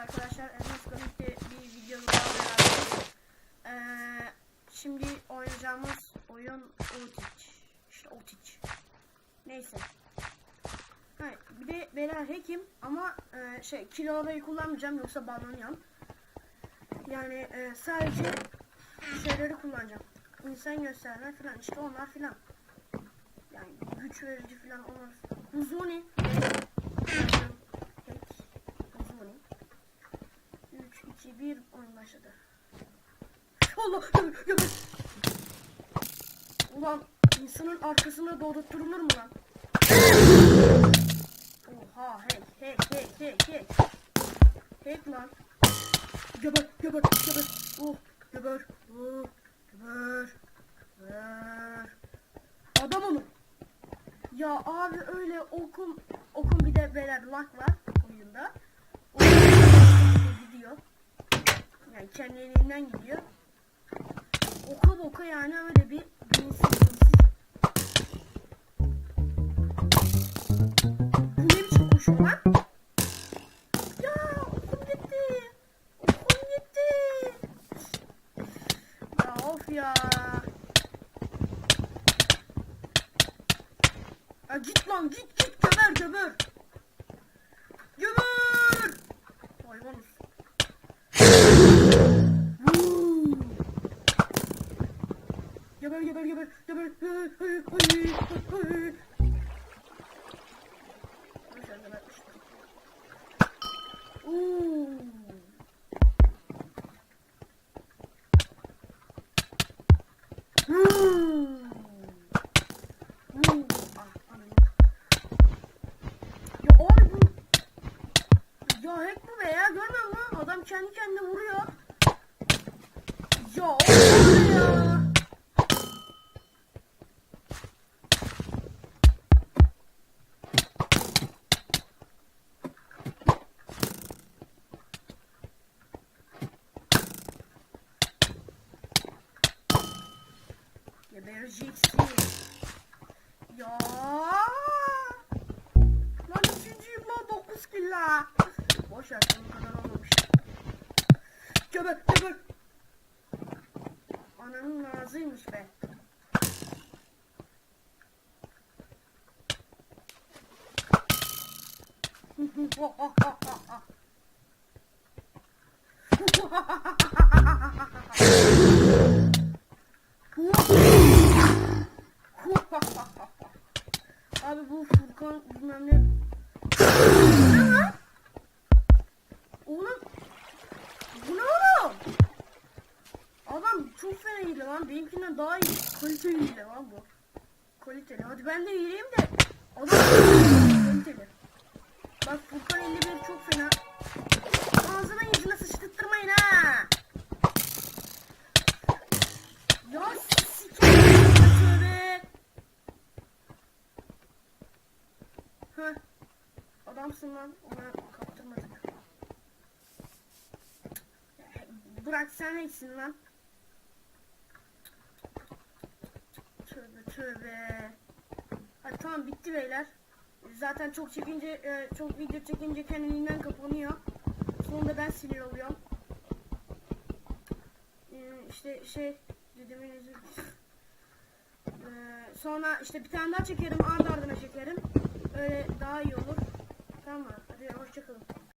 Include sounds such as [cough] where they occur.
arkadaşlar. Enes Komik'te bir video daha beraberiz. Ee, şimdi oynayacağımız oyun Outage. İşte Outage. Neyse. Ha, bir de beyler hackim ama e, şey kilo olayı kullanmayacağım yoksa banlanıyorum. Yani e, sadece şeyleri kullanacağım. İnsan gösterme falan işte onlar filan. Yani güç verici falan onlar. Huzuni. Hack. Huzuni. 3, 2, 1 oyun başladı. Allah! Göbek! Ulan insanın arkasına doğrultturulur mu lan? Oha hack hack hack hack hack. Hack lan. Geber geber geber. Oh geber. Oh geber. Geber. Adam onu. Ya abi öyle okum okum bir de beyler lag var oyunda. Oyun gidiyor. Yani kendiliğinden gidiyor. Oka boka yani öyle bir dinsiz. Bu ne biçim koşu lan? Ya okum gitti. Okum gitti. Ya of ya. Ya git lan git git göber göber. Kendi kendine vuruyor. Ya ya? Gebereceksin. Ya. Lan üçüncüyüm lan 9 kill la. Boş ver sonuna kadar olmamış. Geber geber. Ananın ağzıymış be. [laughs] Abi bu Furkan bilmem ne. Oğlum. Bu ne oğlum? Adam çok fena hile lan. Benimkinden daha iyi. Kaliteli hile lan bu. Kaliteli. Hadi ben de hileyim de. Adam kaliteli. Bak Furkan 51 çok fena. Adamsın lan. Ona kaptırmadık. Bırak sen eksin lan. Tövbe tövbe. Hadi tamam bitti beyler. Zaten çok çekince, e, çok video çekince kendiliğinden kapanıyor. Sonunda ben sinir oluyorum. Ee, işte şey dedemin özür Ee, sonra işte bir tane daha çekerim ardı ardına çekerim. Öyle daha iyi olur. Tamam? Hadi hoşçakalın.